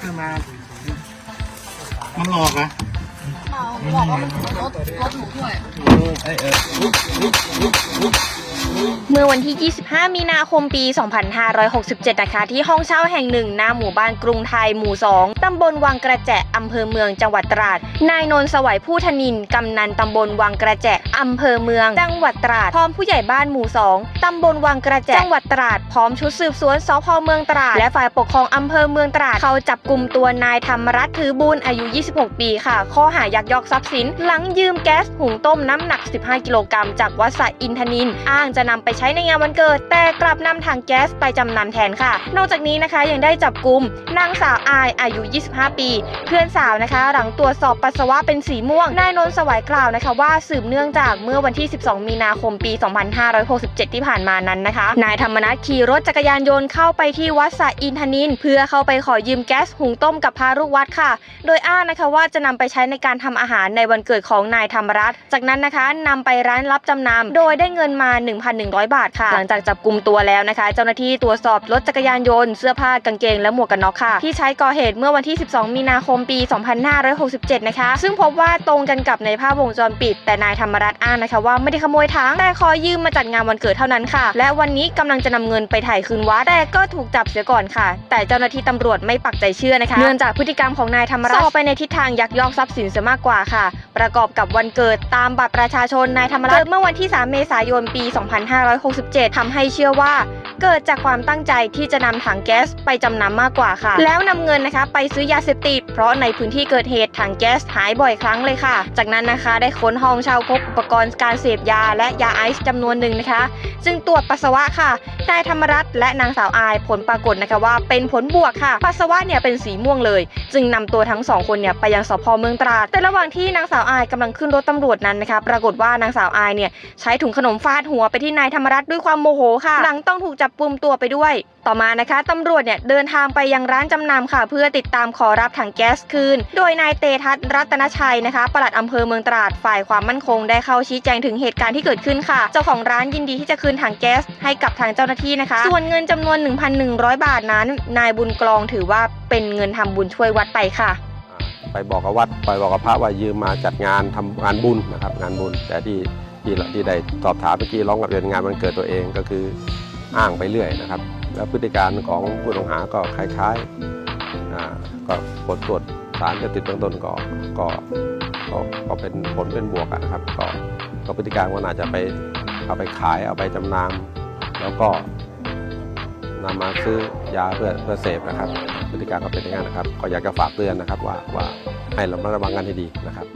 ขึ้นมา มันหลอกอะ บอกว่ามันรถรถหนูด้วยเมื่อวันที่ 25 มีนาคม ปี 2567 นะคะ ที่ห้องเช่าแห่งหนึ่งหน้าหมู่บ้านกรุงไทย หมู่ 2 ตำบลวังกระแจ อำเภอเมือง จังหวัดตราด นายนนท์สวัยผู้ธนิน กำนันตำบลวังกระแจ อำเภอเมือง จังหวัดตราด พร้อมผู้ใหญ่บ้านหมู่ 2 ตำบลวังกระแจ จังหวัดตราด พร้อมชุดสืบสวนสพเมืองตราด และฝ่ายปกครองอำเภอเมืองตราด เขาจับกลุ่มตัวนายธรรมรัตน์ถือบุญอายุ 26 ปี ค่ะ ข้อหายักยอกทรัพย์สิน หลังยืมแก๊สหุงต้มน้ำหนัก 15 กิโลกรัมจากวัดสระอินทนิน อ้างจะนำไปใช้ในงานวันเกิด แต่กลับนำถังแก๊สไปจำนำแทนค่ะ นอกจากนี้นะคะยังได้จับกลุ่มนางสาวอายอายุ 25 ปี เพื่อนสาวนะคะ หลังตรวจสอบปัสสาวะเป็นสีม่วงนายนนท์สวัยกล่าวนะคะว่าสืบเนื่องจากเมื่อวันที่ 12 มีนาคมปี 2567 ที่ผ่านมานั้นนะคะ นายธรรมนัฐขี่รถจักรยานยนต์เข้าไปที่วัดสระอินทนิน เพื่อเข้าไปขอยืมแก๊สหุงต้มกับพาลูกวัดค่ะ โดยอ้างนะคะว่าจะนำไปใช้ในการทำอาหารในวันเกิดของนายธรรมรัตน์จากนั้นนะคะนำไปร้านรับจำนำโดยได้เงินมา 1,100 บาทค่ะ หลังจากจับกลุ่มตัวแล้วนะคะ เจ้าหน้าที่ตรวจสอบรถจักรยานยนต์เสื้อผ้ากางเกงและหมวกกันน็อกค่ะ ที่ใช้ก่อเหตุเมื่อวันที่ 12 มีนาคมปี 2567 นะคะ ซึ่งพบว่าตรงกันกับในภาพวงจรปิด แต่นายธรรมรัตน์อ้างนะคะว่าไม่ได้ขโมยถังแต่ขอยืมมาจัดงานวันเกิดเท่านั้นค่ะ และวันนี้กำลังจะนำเงินไปถ่ายคืนวัดแต่ก็ถูกจับเสียก่อนค่ะ แต่เจ้าหน้าที่ตำรวจไม่ปักใจเชื่อนะคะเนื่องจากพฤติกรรมของนายธรรมรัตน์สอบไปในทิศทางยักยอกทรัพย์สินเสียมากกว่าค่ะ ประกอบกับวันเกิดตามบัตรประชาชนนายธรรมรัตน์เกิดเมื่อวันที่ 3 เมษายนปี 2567ทำให้เชื่อว่าเกิดจากความตั้งใจที่จะนำถังแก๊สไปจำนำมากกว่าค่ะ แล้วนำเงินนะคะ ไปซื้อยาเสพติดเพราะในพื้นที่เกิดเหตุถังแก๊สหายบ่อยครั้งเลยค่ะ จากนั้นนะคะได้ค้นห้องเช่าพบอุปกรณ์การเสพยาและยาไอซ์จำนวนหนึ่งนะคะจึงตรวจปัสสาวะค่ะ นายธรรมรัตน์และนางสาวอายผลปรากฏนะคะว่าเป็นผลบวกค่ะ ปัสสาวะเนี่ยเป็นสีม่วงเลย จึงนำตัวทั้งสองคนเนี่ยไปยังสพเมืองตราด แต่ระหว่างที่นางสาวอายกำลังขึ้นรถตำรวจนั้นนะคะปรากฏว่านางสาวอายเนี่ยใช้ถุงขนมฟาดหัวไปที่นายธรรมรัตน์ด้วยความโมโหค่ะ หลังต้องถูกจับกุมตัวไปด้วย ต่อมานะคะตำรวจเนี่ยเดินทางไปยังร้านจำนำค่ะ เพื่อติดตามขอรับถังแก๊สคืน โดยนายเตทัศรัตนชัยนะคะปลัดอำเภอเมืองตราดฝ่ายความมั่นคงได้เข้าชี้แจงถึงเหตุการณ์ที่เกิดขึ้นค่ะ เจ้าของร้านยินดีที่จะคืนถังแก๊สให้กับทางเจ้าหน้าที่นะคะ ส่วนเงินจำนวน 1,100 บาทนั้น นายบุญกลองถือว่าเป็นเงินทำบุญช่วยวัดไปค่ะไปบอกกับวัดไปบอกกับพระว่ายืมมาจัดงานทำงานบุญนะครับงานบุญ แต่ที่ที่ที่ได้สอบถามเมื่อกี้ร้องกับเรียนงานวันเกิดตัวเองก็คืออ้างไปเรื่อยนะครับ แล้วพฤติการของผู้ต้องหาก็คล้ายๆก็ผลตรวจสารเสพติดเบื้องต้นก็ก็ก็ก็เป็นผลเป็นบวกอะนะครับ ก็ก็พฤติการก็น่าจะไปเอาไปขายเอาไปจำนำแล้วก็นำมาซื้อยาเพื่อเพื่อเสพนะครับพฤติการก็เป็นอย่างนั้นนะครับ ก็อยากจะฝากเตือนนะครับว่าว่าให้ระมัดระวังกันให้ดีนะครับ